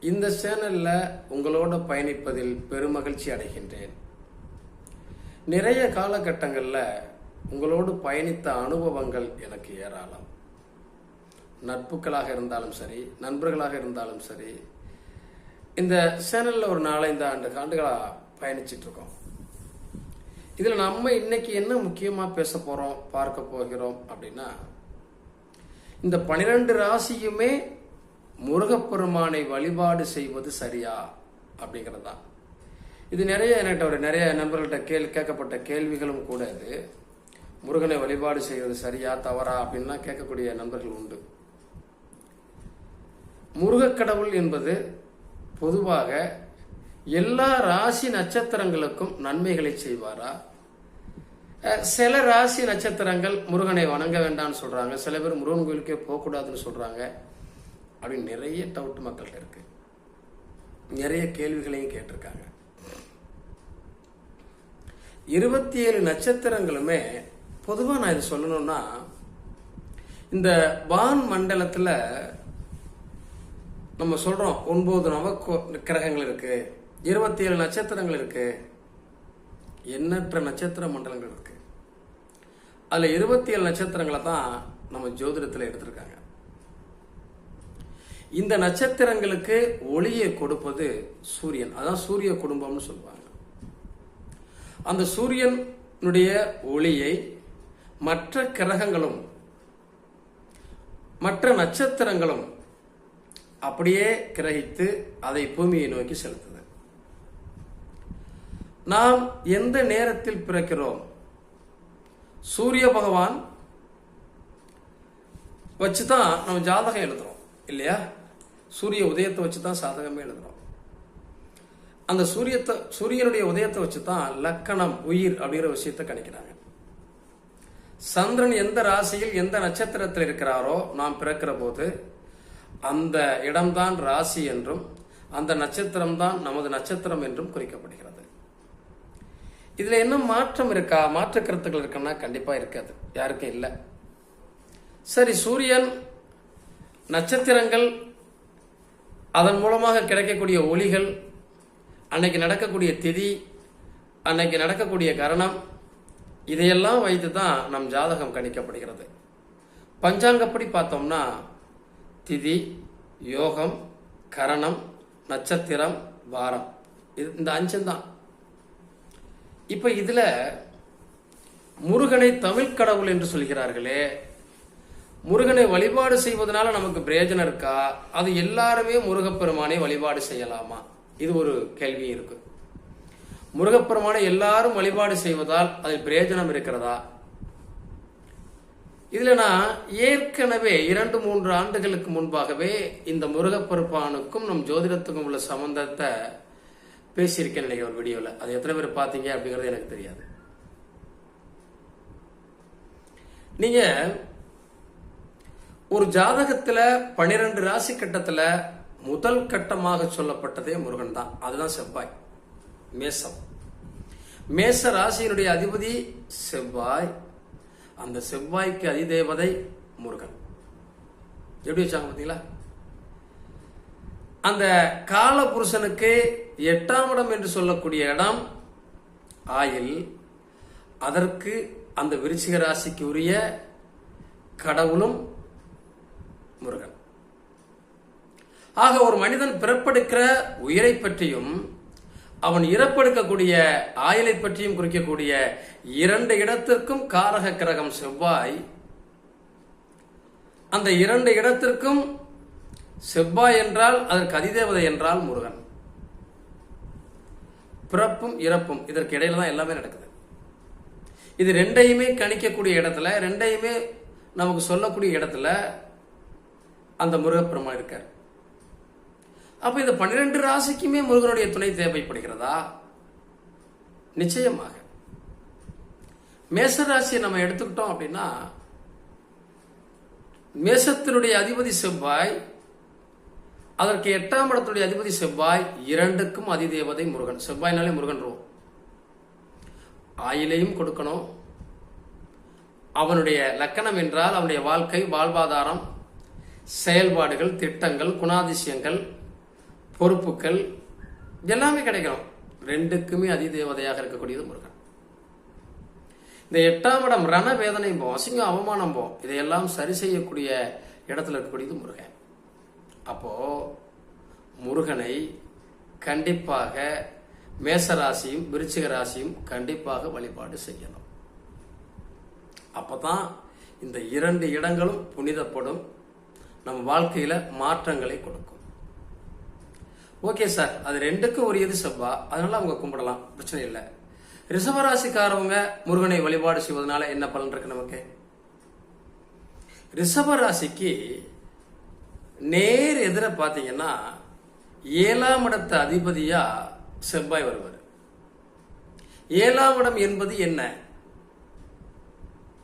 இந்த சேனல்ல உங்களோட பயணிப்பதில் பெருமகிழ்ச்சி அடைகின்றேன். நிறைய காலகட்டங்களில் உங்களோடு பயணித்த அனுபவங்கள் எனக்கு ஏராளம். நட்புகளாக இருந்தாலும் சரி நண்பர்களாக இருந்தாலும் சரி இந்த சேனல்ல ஒரு நாலஞ்சு ஆண்டு ஆண்டுகளாக பயணிச்சிட்டு இருக்கோம் இதில் நம்ம இன்னைக்கு என்ன முக்கியமாக பேச போகிறோம் பார்க்க போகிறோம் அப்படின்னா இந்த பனிரெண்டு ராசியுமே முருகப்பெருமானை வழிபாடு செய்வது சரியா? அப்படிங்கிறது. தான் இது நிறைய என்கிட்ட ஒரு நிறைய நண்பர்கள்ட்ட கேள் கேட்கப்பட்ட கேள்விகளும் கூட இது. முருகனை வழிபாடு செய்வது சரியா தவறா அப்படின்லாம் கேட்கக்கூடிய நண்பர்கள் உண்டு. முருகக்கடவுள் என்பது பொதுவாக எல்லா ராசி நட்சத்திரங்களுக்கும் நன்மைகளை செய்வாரா? சில ராசி நட்சத்திரங்கள் முருகனை வணங்க வேண்டாம்னு சொல்றாங்க. சில பேர் முருகன் கோயிலுக்கே போகக்கூடாதுன்னு சொல்றாங்க. அப்படின்னு நிறைய டவுட் மக்கள்கிட்ட இருக்கு. நிறைய கேள்விகளையும் கேட்டிருக்காங்க. இருபத்தி ஏழு நட்சத்திரங்களுமே பொதுவாக நான் இது சொல்லணும்னா இந்த வான் மண்டலத்தில் நம்ம சொல்கிறோம் ஒன்பது நவ கிரகங்கள் இருக்கு இருபத்தி ஏழு நட்சத்திரங்கள் இருக்கு எண்ணற்ற நட்சத்திர மண்டலங்கள் இருக்கு. அதில் இருபத்தி ஏழு நட்சத்திரங்களை தான் நம்ம ஜோதிடத்தில் எடுத்திருக்காங்க. இந்த நட்சத்திரங்களுக்கு ஒளியை கொடுப்பது சூரியன். அதான் சூரிய குடும்பம்னு சொல்லுவாங்க. அந்த சூரியனுடைய ஒளியை மற்ற கிரகங்களும் மற்ற நட்சத்திரங்களும் அப்படியே கிரகித்து அதை பூமியை நோக்கி செலுத்துது. நாம் எந்த நேரத்தில் பிறக்கிறோம்? சூரிய பகவான் வச்சுதான் நம்ம ஜாதகம் எழுதுறோம் இல்லையா? சூரிய உதயத்தை வச்சு தான் சாதகமே எழுதுறோம். அந்த சூரியத்தை சூரியனுடைய உதயத்தை வச்சு தான் லக்கணம் உயிர் அப்படிங்கிற விஷயத்தை கணிக்கிறாங்க. சந்திரன் எந்த ராசியில் எந்த நட்சத்திரத்தில் இருக்கிறாரோ நாம் பிறக்கிற போது அந்த இடம்தான் ராசி என்றும் அந்த நட்சத்திரம் தான் நமது நட்சத்திரம் என்றும் குறிக்கப்படுகிறது. இதுல என்ன மாற்றம் இருக்கா? மாற்று கருத்துக்கள் இருக்குன்னா கண்டிப்பா இருக்காது. யாருக்கும் இல்லை. சரி சூரியன் நட்சத்திரங்கள் அதன் மூலமாக கிடைக்கக்கூடிய ஒளிகள் அன்னைக்கு நடக்கக்கூடிய திதி அன்னைக்கு நடக்கக்கூடிய கரணம் இதையெல்லாம் வைத்து தான் நம் ஜாதகம் கணிக்கப்படுகிறது. பஞ்சாங்கப்படி பார்த்தோம்னா திதி யோகம் கரணம் நட்சத்திரம் வாரம். இது இந்த அஞ்சந்தான் இப்போ இதில் முருகனை தமிழ் கடவுள் என்று சொல்கிறார்களே முருகனை வழிபாடு செய்வதனால நமக்கு பிரயோஜனம் இருக்கா? அது எல்லாருமே முருகப்பெருமானை வழிபாடு செய்யலாமா? இது ஒரு கேள்வி இருக்கு. முருகப்பெருமானை எல்லாரும் வழிபாடு செய்வதால் அதில் பிரயோஜனம் இருக்கிறதா? இதுல நான் ஏற்கனவே இரண்டு மூன்று ஆண்டுகளுக்கு முன்பாகவே இந்த முருகப்பெருமானுக்கும் நம் ஜோதிடத்துக்கும் உள்ள சம்பந்தத்தை பேசியிருக்கேன் நினைக்கிறேன் ஒரு வீடியோல. அது எத்தனை பேர் பார்த்தீங்க அப்படிங்கிறது எனக்கு தெரியாது. நீங்க ஒரு ஜாதகத்துல பனிரெண்டு ராசி கட்டத்துல முதல் கட்டமாக சொல்லப்பட்டதே முருகன் தான். அதுதான் செவ்வாய். மேசம். மேச ராசியினுடைய அதிபதி செவ்வாய். அந்த செவ்வாய்க்கு அதிதேவதை முருகன். எப்படி வச்சாங்க பார்த்தீங்களா அந்த கால புருஷனுக்கு எட்டாம் இடம் என்று சொல்லக்கூடிய இடம் ஆயில். அதற்கு அந்த விருச்சிக ராசிக்கு உரிய கடவுளும் முருகன். ஆக ஒரு மனிதன் பிறப்பெடுக்கிற உயிரை பற்றியும் அவன் இறப்பெடுக்கக்கூடிய ஆயுளை பற்றியும் குறிக்கக்கூடிய இரண்டு இடத்திற்கும் காரக கிரகம் செவ்வாய். அந்த இரண்டு இடத்திற்கும் செவ்வாய் என்றால் அதற்கு அதிதேவதை என்றால் முருகன். பிறப்பும் இறப்பும் இதற்கு இடையில தான் எல்லாமே நடக்குது. இது ரெண்டையுமே கணிக்கக்கூடிய இடத்துல ரெண்டையுமே நமக்கு சொல்லக்கூடிய இடத்துல அந்த முருகப்பெருமான் இருக்கார். அப்ப இந்த பன்னிரெண்டு ராசிக்குமே முருகனுடைய துணை தேவைப்படுகிறதா? நிச்சயமாக. மேச ராசியை நம்ம எடுத்துக்கிட்டோம் அப்படின்னா மேசத்தினுடைய அதிபதி செவ்வாய் அதற்கு எட்டாம் இடத்துடைய அதிபதி செவ்வாய் இரண்டுக்கும் அதிதேவதை முருகன். செவ்வாய்னாலே முருகன் ரோ. ஆயிலையும் கொடுக்கணும். அவனுடைய லக்கணம் என்றால் அவனுடைய வாழ்க்கை வாழ்வாதாரம் செயல்பாடுகள் திட்டங்கள் குணாதிசயங்கள் பொறுப்புகள் எல்லாமே கிடைக்கணும். ரெண்டுக்குமே அதிதேவதையாக இருக்கக்கூடியது முருகன். இந்த எட்டாம் இடம் ரண வேதனை போ அசிங்கம் அவமானம் போ இதையெல்லாம் சரி செய்யக்கூடிய இடத்துல இருக்கக்கூடியது முருகன். அப்போ முருகனை கண்டிப்பாக மேசராசியும் விருச்சிக ராசியும் கண்டிப்பாக வழிபாடு செய்யணும். அப்பதான் இந்த இரண்டு இடங்களும் புனிதப்படும். நம்ம வாழ்க்கையில மாற்றங்களை கொடுக்கும். ஓகே சார் அது ரெண்டுக்கும் உரியது செவ்வா. அதனால அவங்க கும்பிடலாம். பிரச்சனை இல்லை. ரிஷபராசிக்காரவங்க முருகனை வழிபாடு செய்வதனால என்ன பலன் இருக்கு நமக்கு? ரிஷபராசிக்கு நேர் எதிர பார்த்தீங்கன்னா ஏழாம் இடத்த அதிபதியா செவ்வாய் வருவார். ஏழாம் இடம் என்பது என்ன?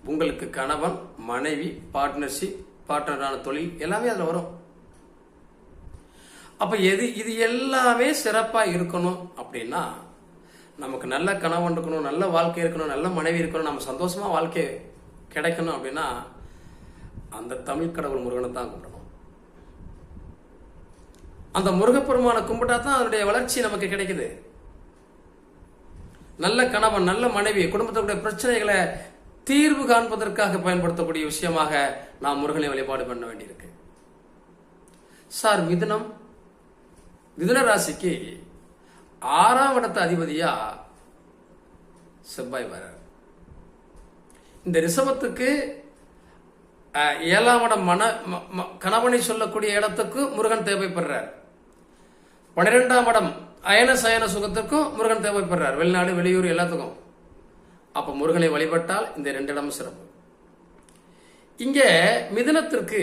உங்களுக்கு கணவன் மனைவி பார்ட்னர்ஷிப் பார்ட்னரான தொழில் எல்லாமே அதில் வரும். அப்போ எது இது எல்லாமே சிறப்பா இருக்கணும் அப்படின்னா நமக்கு நல்ல கணவன் இருக்கணும் நல்ல வாழ்க்கை இருக்கணும் நல்ல மனைவி இருக்கணும் நம்ம சந்தோஷமா வாழ்க்கை கிடைக்கணும் அப்படின்னா அந்த தமிழ் கடவுள் முருகனை தான் கும்பிடணும். அந்த முருகப்பெருமானை கும்பிட்டா தான் அதனுடைய வளர்ச்சி நமக்கு கிடைக்குது. நல்ல கணவன் நல்ல மனைவி குடும்பத்துடைய பிரச்சனைகளை தீர்வு காண்பதற்காக பயன்படுத்தக்கூடிய விஷயமாக நாம் முருகனை வழிபாடு பண்ண வேண்டியிருக்கு. சார் மிதுனம். மிதுன ராசிக்கு ஆறாம் இடத்த அதிபதியா செவ்வாய் வரார் இந்த ரிஷபத்துக்கு ஏழாம் இடம் மன ம- ம- கணவனை சொல்லக்கூடிய இடத்துக்கு முருகன் தேவைப்படுறார். பன்னிரெண்டாம் இடம் அயன சயன சுகத்துக்கும் முருகன் தேவைப்படுறார். வெளிநாடு வெளியூர் எல்லாத்துக்கும். அப்ப முருகனை வழிபட்டால் இந்த ரெண்டிடம் சிறப்பு. இங்க மிதுனத்திற்கு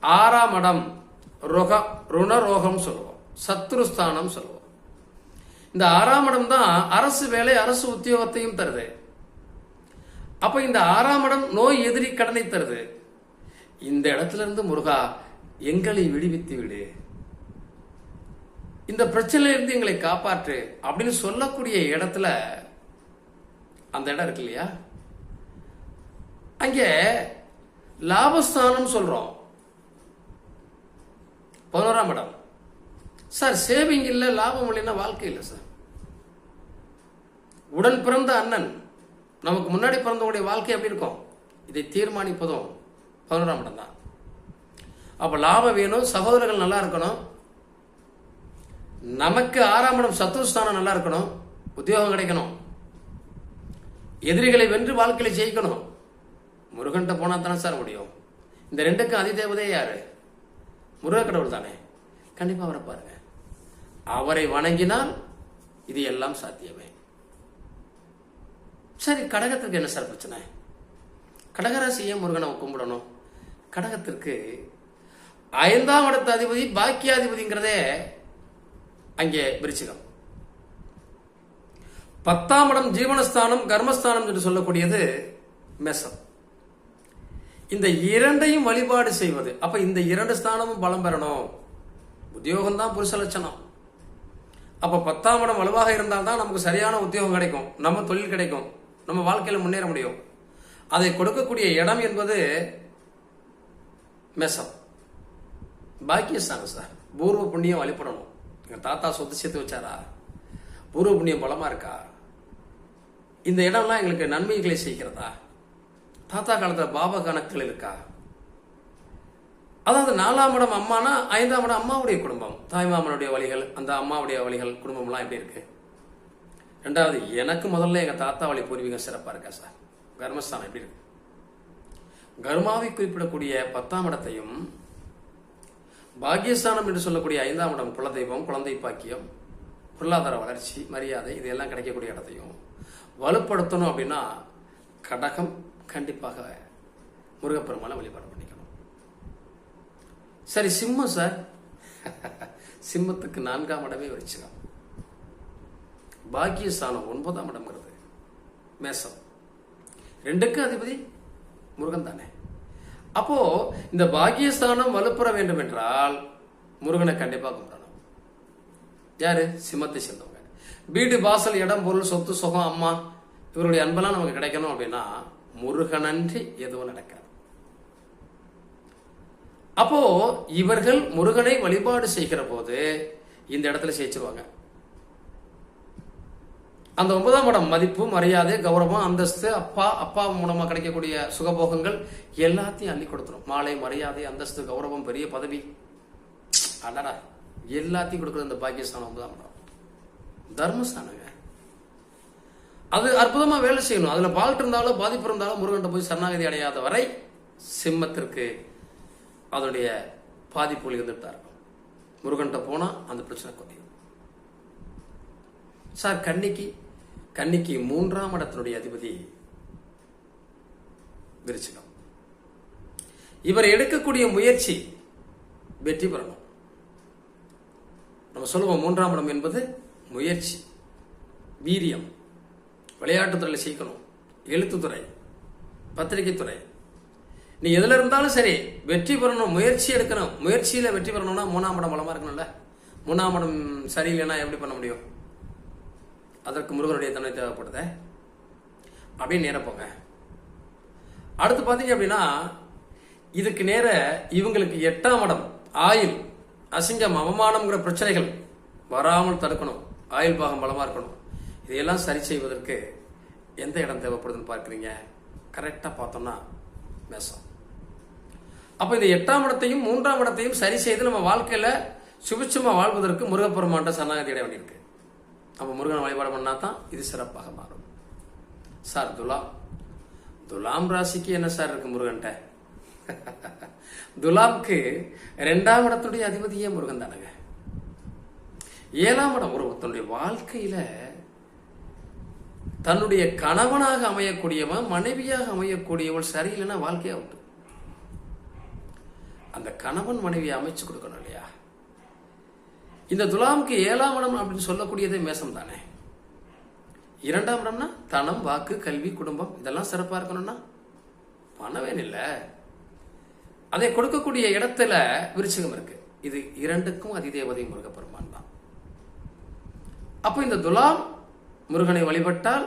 ஆறாம் இடம் ரோக ருணரோகம் சொல்லுவோம். சத்ருஸ்தானம் சொல்லுவோம். இந்த ஆறாம் இடம் தான் அரசு வேலை அரசு உத்தியோகத்தையும் தருது. அப்ப இந்த ஆறாம் இடம் நோய் எதிரி கடனை தருது. இந்த இடத்துல இருந்து முருகா எங்களை விடுவித்து விடு. இந்த பிரச்சனையில இருந்து எங்களை காப்பாற்று அப்படின்னு சொல்லக்கூடிய இடத்துல அந்த இடம் இருக்கு இல்லையா? அங்கே லாபஸ்தானம் சொல்றோம். பதினோராம் இடம். சார் சேவிங் இல்லை லாபம் இல்லைன்னா வாழ்க்கை இல்லை சார். உடன் பிறந்த அண்ணன் நமக்கு முன்னாடி பிறந்தவங்களுடைய வாழ்க்கை எப்படி இருக்கும்? இதை தீர்மானிப்பதும் பதினோராம் இடம் தான். அப்ப லாபம் வேணும் சகோதரர்கள் நல்லா இருக்கணும். நமக்கு ஆறாம் இடம் சத்ருஸ்தானம் நல்லா இருக்கணும். உத்தியோகம் கிடைக்கணும். எதிரிகளை வென்று வாழ்க்கையில ஜெயிக்கணும். முருகன்ட்ட போனா தானே சார் முடியும். இந்த ரெண்டுக்கும் அதிதேவதே யாரு? முருக கடவுள் தானே. கண்டிப்பா அவரை பாருங்க. அவரை வணங்கினால் இது எல்லாம் சாத்தியமே. சரி கடகத்திற்கு என்ன சார் பிரச்சனை? கடகராசி ஏன் முருகனை கும்பிடணும்? கடகத்திற்கு ஐந்தாம் இடத்த அதிபதி பாக்கியாதிபதிங்கிறதே அங்கே விருச்சிகம். பத்தாம் இடம் ஜீவனஸ்தானம் கர்மஸ்தானம் என்று சொல்லக்கூடியது மெசம். இந்த இரண்டையும் வழிபாடு செய்வது அப்ப இந்த இரண்டு ஸ்தானமும் பலம் பெறணும். உத்தியோகம் தான் புருஷ லட்சணம். அப்ப பத்தாம் இடம் வலுவாக இருந்தால் தான் நமக்கு சரியான உத்தியோகம் கிடைக்கும் நம்ம தொழில் கிடைக்கும் நம்ம வாழ்க்கையில முன்னேற முடியும். அதை கொடுக்கக்கூடிய இடம் என்பது மெசம். பாக்கியஸ்தானம் சார். பூர்வ புண்ணியம் வழிபடணும். எங்க தாத்தா சொத்து சேர்த்து வச்சாரா? பூர்வ புண்ணியம் பலமா இருக்கா? இந்த இடம்லாம் எங்களுக்கு நன்மைகளை செய்கிறதா? தாத்தா காலத்தில் பாபா கணக்கில் இருக்கா? அதாவது நாலாம் இடம் அம்மானா ஐந்தாம் இடம் அம்மாவுடைய குடும்பம். தாய்மாமனுடைய வழிகள் அந்த அம்மாவுடைய வழிகள் குடும்பம்லாம் எப்படி இருக்கு? ரெண்டாவது எனக்கு முதல்ல எங்கள் தாத்தா வழி பூர்வீகம் சிறப்பாக இருக்கா சார்? கர்மஸ்தானம் எப்படி இருக்கு? கர்மாவை குறிப்பிடக்கூடிய பத்தாம் இடத்தையும் பாக்கியஸ்தானம் என்று சொல்லக்கூடிய ஐந்தாம் இடம் குலதெய்வம் குழந்தை பாக்கியம் பொருளாதார வளர்ச்சி மரியாதை இதெல்லாம் கிடைக்கக்கூடிய இடத்தையும் வலுப்படுத்தணும் அப்படின்னா கடகம் கண்டிப்பாக முருகப்பெருமானை வழிபாடு பண்ணிக்கணும். சரி சிம்மம் சார். சிம்மத்துக்கு நான்காம் இடமே விருச்சிகம் பாக்கியஸ்தானம் ஒன்பதாம் இடம்ங்கிறது. மேசம். ரெண்டுக்கும் அதிபதி முருகன் தானே. அப்போ இந்த பாக்கியஸ்தானம் வலுப்பெற வேண்டும் என்றால் முருகனை கண்டிப்பாக யாரு? சிம்மத்தை சேர்ந்தவங்க. வீடு வாசல் இடம் பொருள் சொத்து சுகம் அம்மா இவருடைய அன்பெல்லாம் நமக்கு கிடைக்கணும் அப்படின்னா முருகனன்றி எதுவும் நடக்காது. அப்போ இவர்கள் முருகனை வழிபாடு செய்கிற போது இந்த இடத்துல ஜெயிச்சிருவாங்க அந்த ஒன்பதாம் இடம் மதிப்பு மரியாதை கௌரவம் அந்தஸ்து அப்பா அப்பா மூலமா கிடைக்கக்கூடிய சுகபோகங்கள் எல்லாத்தையும் அள்ளி கொடுத்துரும். மாலை மரியாதை அந்தஸ்து கௌரவம் பெரிய பதவி. அடடா. எல்லாத்தையும் கொடுக்குற இந்த பாக்கியஸ்தானம் தான் தர்மஸ்தானங்க. அது அற்புதமா வேலை செய்யணும். அதுல பால்ட் இருந்தாலும் பாதிப்பு இருந்தாலும் முருகன்ட்ட போய் சரணாகதி அடையாத வரை சிம்மத்திற்கு அதனுடைய பாதிப்புகள் இருந்துட்டு தான் இருக்கும் முருகன்ட்ட போனா அந்த பிரச்சனை குறையும் சார் கன்னிக்கு கன்னிக்கு மூன்றாம் இடத்தினுடைய அதிபதி விருச்சிகம். இவர் எடுக்கக்கூடிய முயற்சி வெற்றி பெறணும். நம்ம சொல்லுவோம் மூன்றாம் இடம் என்பது முயற்சி வீரியம் விளையாட்டுத்துறையில் சீக்கணும் எழுத்துத்துறை பத்திரிகைத்துறை நீ எதில் இருந்தாலும் சரி வெற்றி பெறணும் முயற்சி எடுக்கணும். முயற்சியில் வெற்றி பெறணும்னா மூணாம் இடம் பலமா இருக்கணும்ல? மூணாம் இடம் சரியில்லைன்னா எப்படி பண்ண முடியும்? அதற்கு முருகனுடைய தன்மை தேவைப்படுதே. அப்படியே நேர போங்க. அடுத்து பார்த்தீங்க அப்படின்னா இதுக்கு நேர இவங்களுக்கு எட்டாம் இடம் ஆயில் அசிங்கம் அவமானம்ங்கிற பிரச்சனைகள் வராமல் தடுக்கணும். ஆயுள் பாகம் பலமாக இருக்கணும். இதையெல்லாம் சரி செய்வதற்கு எந்த இடம் தேவைப்படுதுன்னு பார்க்குறீங்க? கரெக்டாக பார்த்தோம்னா மேசம். அப்போ இந்த எட்டாம் இடத்தையும் மூன்றாம் இடத்தையும் சரி செய்து நம்ம வாழ்க்கையில் சுபிட்சமா வாழ்வதற்கு முருகப்பெருமான்ட்ட சரணாகதி அடைய வேண்டியிருக்கு. நம்ம முருகன் வழிபாடு பண்ணால் தான் இது சிறப்பாக மாறும். சார் துலாம் துலாம் ராசிக்கு என்ன சார் இருக்கு முருகன்ட்ட துலாம்க்கு ரெண்டாம் இடத்துடைய அதிபதியே முருகன் தானுங்க. ஏழாம் இடம் ஒருத்தனுடைய வாழ்க்கையில தன்னுடைய கணவனாக அமையக்கூடியவன் மனைவியாக அமையக்கூடியவள் சரியில்லைன்னா வாழ்க்கையா உண்டு அந்த கணவன் மனைவியை அமைச்சு கொடுக்கணும் இல்லையா? இந்த துலாமுக்கு ஏழாம் இடம் அப்படின்னு சொல்லக்கூடியதே மேசம் தானே. இரண்டாம் இடம்னா தனம் வாக்கு கல்வி குடும்பம் இதெல்லாம் சிறப்பா இருக்கணும்னா பணவேன் இல்லை. அதை கொடுக்கக்கூடிய இடத்துல விருச்சிகம் இருக்கு. இது இரண்டுக்கும் அதிதேவதை முருகப்பெருமான் தான். அப்போ இந்த துலாம் முருகனை வழிபட்டால்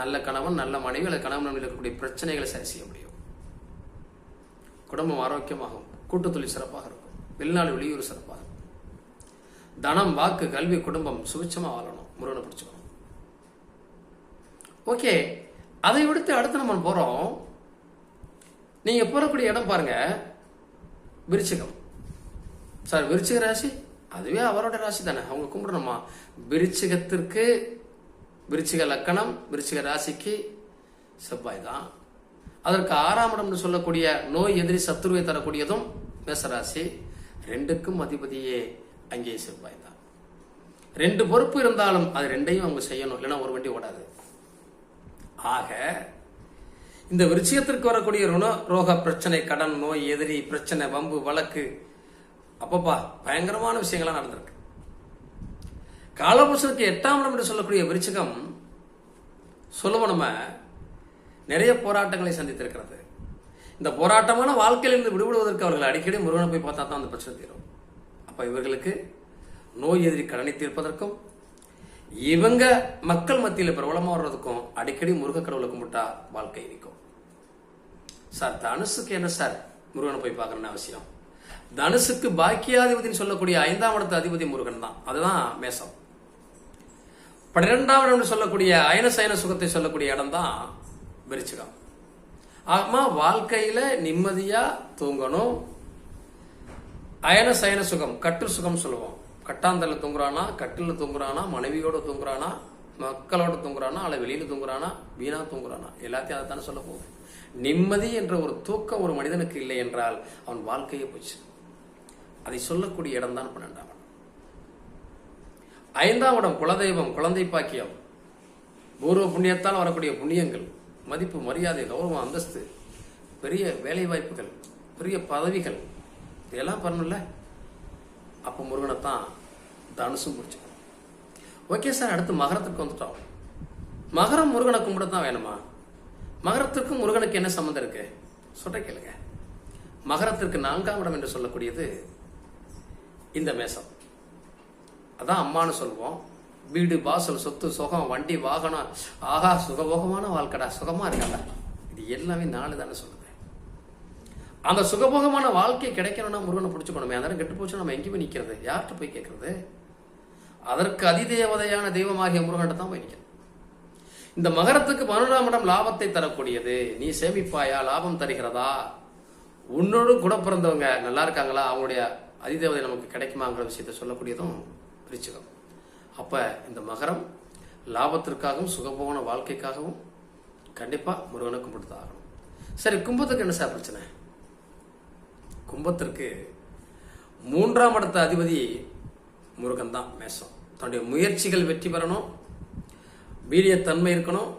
நல்ல கணவன் நல்ல மனைவி அல்லது கணவன் இருக்கக்கூடிய பிரச்சனைகளை சரி செய்ய முடியும். குடும்பம் ஆரோக்கியமாகும் கூட்டத்தொழில் சிறப்பாக இருக்கும் வெளிநாடு வெளியூர் சிறப்பாக இருக்கும். தனம் வாக்கு கல்வி குடும்பம் சுபிச்சமாக வாழணும் முருகனை பிடிச்சிக்கணும். ஓகே அதை விடுத்து அடுத்து நம்ம போறோம். நீங்க போறக்கூடிய இடம் பாருங்க. விருச்சிகம். சார் விருச்சிக ராசி? அதுவே அவரோட ராசி தானே. அவங்க கும்பிடணுமா? விருச்சிகத்திற்கு விருச்சிக லக்கணம் விருச்சிக ராசிக்கு செவ்வாய் தான். அதற்கு ஆறாம் இடம்னு சொல்லக்கூடிய நோய் எதிரி சத்துருவை தரக்கூடியதும் மேசராசி. ரெண்டுக்கும் அதிபதியே அங்கே செவ்வாய் தான். ரெண்டு பொறுப்பு இருந்தாலும் அது ரெண்டையும் அவங்க செய்யணும். இல்லைன்னா ஒரு வண்டி ஓடாது. ஆக இந்த விருச்சிகத்திற்கு வரக்கூடிய ருண ரோக பிரச்சனை கடன் நோய் எதிரி பிரச்சனை வம்பு வழக்கு அப்பப்பா பயங்கரமான விஷயங்கள்லாம் நடந்திருக்கு. காலபுருஷனுக்கு எட்டாம் இடம் என்று சொல்லக்கூடிய விருச்சிகம் சொல்லுவோம் நம்ம நிறைய போராட்டங்களை சந்தித்திருக்கிறது. இந்த போராட்டமான வாழ்க்கையிலிருந்து விடுபடுவதற்கு அவர்கள் அடிக்கடி முருகனை போய் பார்த்தா தான் அந்த பிரச்சனை தீரும். அப்போ இவர்களுக்கு நோய் எதிரி கடனை தீர்ப்பதற்கும் இவங்க மக்கள் மத்தியில் பிரபலமாக வர்றதுக்கும் அடிக்கடி முருக கடவுளை கும்பிட்டா வாழ்க்கை இருக்கும் சார் தனுசுக்கு என்ன சார்? முருகனை போய் பார்க்கணும்னு அவசியம். தனுசுக்கு பாக்கியாதிபதினு சொல்லக்கூடிய ஐந்தாம் இடத்து அதிபதி முருகன் தான். அதுதான் மேசம். பன்னிரெண்டாம் இடம் சொல்லக்கூடிய அயன சயன சுகத்தை சொல்லக்கூடிய இடம் தான் விருச்சிகம். ஆமா வாழ்க்கையில நிம்மதியா தூங்கணும். அயன சயன சுகம் கட்டு சுகம் சொல்லுவோம். கட்டாந்தல தூங்குறானா கட்டில் தூங்குறானா மனைவியோட தூங்குறானா மக்களோட தூங்குறானா அல்ல வெளியில தூங்குறானா வீணா தூங்குறானா. எல்லாத்தையும் அதை தானே சொல்ல போகுது. நிம்மதி என்ற ஒரு தூக்கம் ஒரு மனிதனுக்கு இல்லை என்றால் அவன் வாழ்க்கையே போச்சு. அதை சொல்லக்கூடிய இடம் தான் பன்னெண்டாம் இடம். ஐந்தாம் இடம் குலதெய்வம் குழந்தை பாக்கியம். பூர்வ புண்ணியத்தால் வரக்கூடிய புண்ணியங்கள் மதிப்பு மரியாதை கௌரவம் அந்தஸ்து பெரிய வேலை வாய்ப்புகள் பெரிய பதவிகள் இதெல்லாம் பண்ணல அப்போ முருகனை தான் தனுசும் பிடிச்சிக்கணும். ஓகே சார் அடுத்து மகரத்துக்கு வந்துட்டோம். மகரம் முருகனை கும்பிட தான் வேணுமா? மகரத்திற்கும் முருகனுக்கு என்ன சம்மந்தம் இருக்கு? சொல்ற கேளுங்க. மகரத்திற்கு நான்காம் இடம் என்று சொல்லக்கூடியது இந்த மேசம். அதான் அம்மானு சொல்லுவோம். வீடு வாசல் சொத்து சுகம் வண்டி வாகனம் ஆகா சுகபோகமான வாழ்க்கடா. சுகமா இருக்கல இது எல்லாமே நாலு தானே சொல்லுது. அந்த சுகபோகமான வாழ்க்கை கிடைக்கணும்னா முருகனை பிடிச்சுக்கணுமே. அதெல்லாம் கெட்டு போச்சு நம்ம எங்கேயுமே நிற்கிறது யார்கிட்ட போய் கேட்கறது? அதற்கு அதிதேவதையான தெய்வமாகிய முருகன்ட்ட தான் போய் நிற்கிறது இந்த மகரத்துக்கு பன்னெண்டாம் இடம் லாபத்தை தரக்கூடியது. நீ சேமிப்பாயா? லாபம் தருகிறதா? உன்னோடு கூட பிறந்தவங்க நல்லா இருக்காங்களா? அவங்களுடைய அதிதேவதை நமக்கு கிடைக்குமாங்கிற விஷயத்தை சொல்லக்கூடியதும் விருச்சிகம். அப்ப இந்த மகரம் லாபத்திற்காகவும் சுகபோகன வாழ்க்கைக்காகவும் கண்டிப்பா முருகனை கும்பிட்டு தான் ஆகணும். சரி கும்பத்துக்கு என்ன சார் பிரச்சனை? கும்பத்திற்கு மூன்றாம் இடத்த அதிபதி முருகன் தான் மேசம் தன்னுடைய முயற்சிகள் வெற்றி பெறணும். வீரியத்தன்மை இருக்கணும்.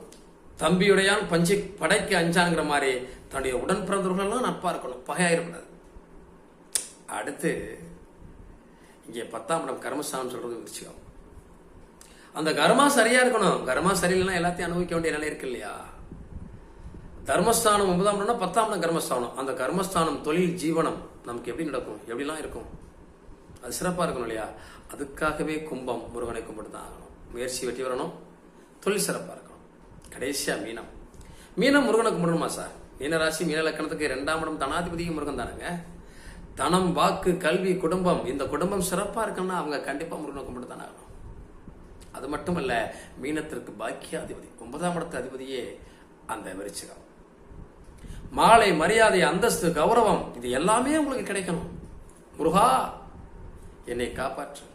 தம்பியுடையான் பஞ்சு படைக்கு அஞ்சாங்கிற மாதிரி தன்னுடைய உடன் பிறந்தவர்களெல்லாம் நட்பாக இருக்கணும். பகையா இருக்கக்கூடாது அடுத்து இங்கே பத்தாம் இடம் கர்மஸ்தானம் சொல்றது விருச்சிகம் அந்த கர்மா சரியா இருக்கணும். கர்மா சரியில்லைன்னா எல்லாத்தையும் அனுபவிக்க வேண்டிய நிலை இருக்கு இல்லையா? தர்மஸ்தானம் ஒன்பதாம் இடம்னா பத்தாம் இடம் கர்மஸ்தானம். அந்த கர்மஸ்தானம் தொழில் ஜீவனம் நமக்கு எப்படி நடக்கும்? எப்படிலாம் இருக்கும்? அது சிறப்பாக இருக்கணும் இல்லையா? அதுக்காகவே கும்பம் முருகனை கும்பிட்டு தான் ஆகணும். முயற்சி வெற்றி வரணும் தொழில் சிறப்பாக இருக்கணும். கடைசியாக மீனம். மீனம் முருகனுக்கு கும்பிடணுமா சார்? மீனராசி மீன லக்கணத்துக்கு ரெண்டாம் இடம் தனாதிபதியும் முருகன் தானுங்க தனம் வாக்கு கல்வி குடும்பம் இந்த குடும்பம் சிறப்பாக இருக்கணும்னா அவங்க கண்டிப்பாக முருகனை கும்பிட்டு தானே ஆகணும். அது மட்டுமல்ல மீனத்திற்கு பாக்கியாதிபதி ஒன்பதாம் இடத்து அதிபதியே அந்த விருச்சிகம். மாலை மரியாதை அந்தஸ்து கௌரவம் இது எல்லாமே உங்களுக்கு கிடைக்கணும். முருகா என்னை காப்பாற்று.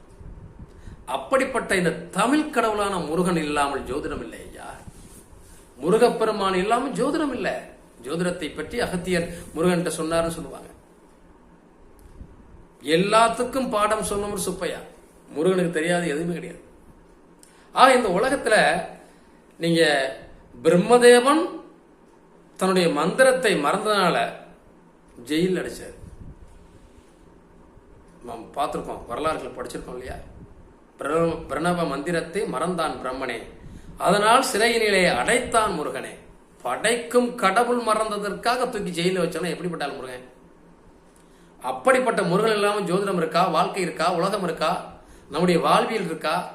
அப்படிப்பட்ட இந்த தமிழ் கடவுளான முருகன் இல்லாமல் ஜோதிடம் இல்லை ஐயா. முருகப்பெருமான் இல்லாமல் ஜோதிடம் இல்லை. ஜோதிடத்தை பற்றி அகத்தியர் முருகன்கிட்ட சொன்னார்னு சொல்லுவாங்க. எல்லாத்துக்கும் பாடம் சொன்னவர் சுப்பையா. முருகனுக்கு தெரியாது எதுவுமே கிடையாது. ஆ இந்த உலகத்துல நீங்க பிரம்மதேவன் தன்னுடைய மந்திரத்தை மறந்ததுனால ஜெயில் அடிச்சார். நாம் பார்த்துருக்கோம் வரலாறுகளை படிச்சிருக்கோம் இல்லையா? பிரணவ- பிரணவ மந்திரத்தை மறந்தான் பிரம்மனே. அதனால் சிறையினிலே அடைத்தான் முருகனே. படைக்கும் கடவுள் மறந்ததற்காக தூக்கி ஜெயிலில் வச்சோன்னா எப்படிப்பட்டால் முருகன்? அப்படிப்பட்ட முருகன் இல்லாமல் ஜோதிடம் இருக்கா? வாழ்க்கை இருக்கா? உலகம் இருக்கா? நம்முடைய வாழ்வியல் இருக்கா?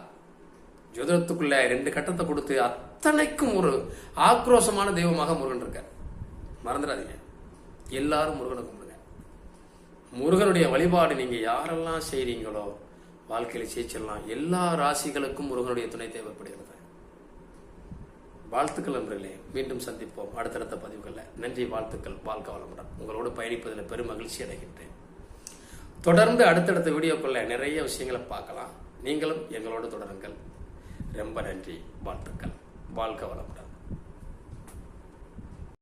ஜோதிடத்துக்குள்ள ரெண்டு கட்டத்தை கொடுத்து அத்தனைக்கும் ஒரு ஆக்ரோஷமான தெய்வமாக முருகன் இருக்கார். மறந்துடாதீங்க. எல்லாரும் முருகனை கும்பிடுங்க. முருகனுடைய வழிபாடு நீங்க யாரெல்லாம் செய்றீங்களோ வாழ்க்கையில ஜெயிச்சிடலாம். எல்லா ராசிகளுக்கும் முருகனுடைய துணை தேவைப்படுகிறது. வாழ்த்துக்கள் நண்பர்களே. மீண்டும் சந்திப்போம் அடுத்தடுத்த பதிவுகளில். நன்றி வாழ்த்துக்கள் வாழ்க வளமுடன். உங்களோடு பயணிப்பதில் பெரும் மகிழ்ச்சி அடைகின்றேன். தொடர்ந்து அடுத்தடுத்த வீடியோக்குள்ள நிறைய விஷயங்களை பார்க்கலாம். நீங்களும் எங்களோடு தொடருங்கள். ரொம்ப நன்றி வாழ்த்துக்கள் வாழ்க வளமுடன்.